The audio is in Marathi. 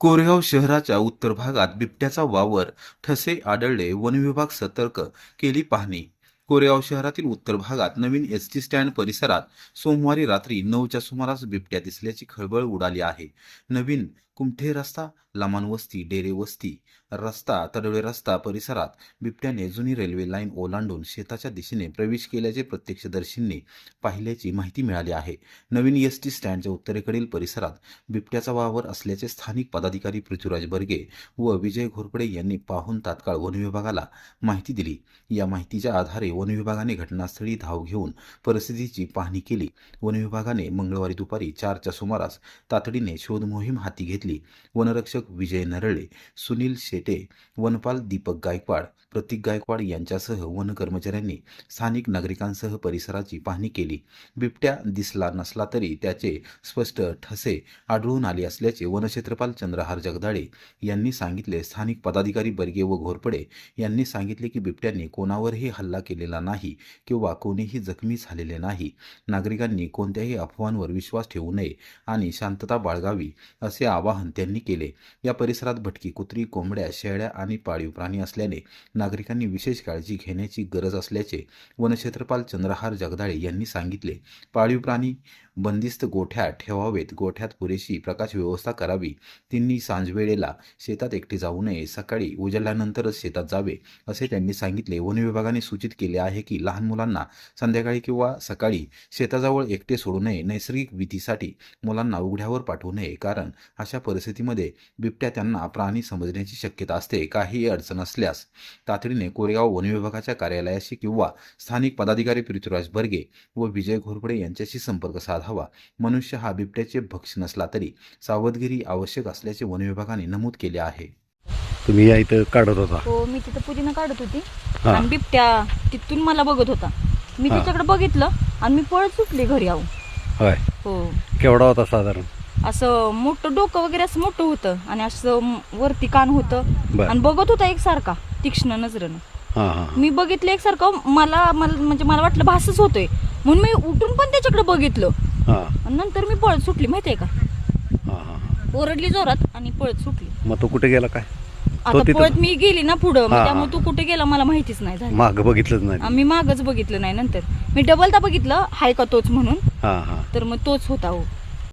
कोरेगाव शहराच्या उत्तर भागात बिबट्याचा वावर ठसे आढळले वनविभाग सतर्क केली पाहणी. कोरेगाव शहरातील उत्तर भागात नवीन एस टी स्टँड परिसरात सोमवारी रात्री नऊच्या सुमारास बिबट्या दिसल्याची खळबळ उडाली आहे. नवीन कुमठे रस्ता? लमान वस्ती डेरे वस्ती. रस्ता तडवे रस्ता परिसरात बिबट्याने जुनी रेल्वे लाईन ओलांडून शेताच्या दिशेने प्रवेश केल्याचे प्रत्यक्षदर्शींनी पाहिल्याची माहिती मिळाली आहे. नवीन एस टी स्टँडच्या उत्तरेकडील परिसरात बिबट्याचा वावर असल्याचे स्थानिक पदाधिकारी पृथ्वीराज बर्गे व विजय घोरपडे यांनी पाहून तात्काळ वनविभागाला माहिती दिली. या माहितीच्या आधारे वनविभागाने घटनास्थळी धाव घेऊन परिस्थितीची पाहणी केली. वनविभागाने मंगळवारी दुपारी चारच्या सुमारास तातडीने शोधमोहीम हाती घेतली. वनरक्षक विजय नरळे सुनील शेटे वनपाल दीपक गायकवाड प्रतीक गायकवाड यांच्यासह वन कर्मचाऱ्यांनी स्थानिक नागरिकांसह परिसराची पाहणी केली. बिबट्या दिसला नसला तरी त्याचे स्पष्ट ठसे आढळून आले असल्याचे वनक्षेत्रपाल चंद्रहार जगदाळे यांनी सांगितले. स्थानिक पदाधिकारी बर्गे व घोरपडे यांनी सांगितले की बिबट्यांनी कोणावरही हल्ला केलेला नाही किंवा कोणीही जखमी झालेले नाही. नागरिकांनी कोणत्याही अफवांवर विश्वास ठेवू नये आणि शांतता बाळगावी असे आवाहन त्यांनी केले. या परिसरात भटकी कुत्री कोंबड्या शेळ्या आणि पाळीव प्राणी असल्याने नागरिकांनी विशेष काळजी घेण्याची गरज असल्याचे वनक्षेत्रपाल चंद्रहार जगदाळे यांनी सांगितले. पाळीव प्राणी बंदिस्त गोठ्यात ठेवावेत. गोठ्यात पुरेशी प्रकाश व्यवस्था करावी. त्यांनी सांजवेळेला शेतात एकटे जाऊ नये. सकाळी उजळल्यानंतरच शेतात जावे असे त्यांनी सांगितले. वन विभागाने सूचित केले आहे की लहान मुलांना संध्याकाळी किंवा सकाळी शेताजवळ एकटे सोडू नये. नैसर्गिक भीतीसाठी मुलांना उघड्यावर पाठवू नये कारण अशा परिस्थितीमध्ये बिबट्या त्यांना प्राणी समजण्याची शक्यता असते काही अडचण असल्यास. तातडीने कोरेगाव वन विभागाच्या कार्यालयाशी किंवा स्थानिक पदाधिकारी पृथ्वीराज बर्गे व विजय घोरपडे यांच्याशी संपर्क साधावा. मनुष्य हा बिबट्याचे भक्ष नसला तरी सावधगिरी आवश्यक असल्याचे वन विभागाने नमूद केले आहे. तुम्ही या इथं काढत होता. हो मी तिथं पुदिना काढत होती. हा. आणि बिबट्या तिथून मला बघत होता. मी हा. त्याच्याकडे बघितलं आणि मी पळत सुटले घरी आहो. होय. हो. केवढा होता साधारण? असं मोठं डोकं वगैरे असं मोठं होतं आणि असं वरती कान होतं. बर. आणि बघत होता एकसारखा तीक्ष्ण नजरेनं. हां हां मी बघितलं एकसारखं मला मला म्हणजे मला वाटलं भासच होतोय. म्हणून मी उठून पण त्याच्याकडे बघितलं. हां. आणि नंतर मी पळत सुटली माहितीये का? हां हां ओरडली जोरात आणि पळत सुटली. मग तो कुठे गेला काय? आता तिथं- पळत मी गेली ना पुढं मग हा, हा. त्यामुळे तू कुठे गेला मला माहितीच नाही झालं. माग बघितलंच नाही. आम्ही मागच बघितलं नाही नंतर. मी डबलदा बघितलं हाय का तोच म्हणून. हां हां. तर मग तोच होता हो.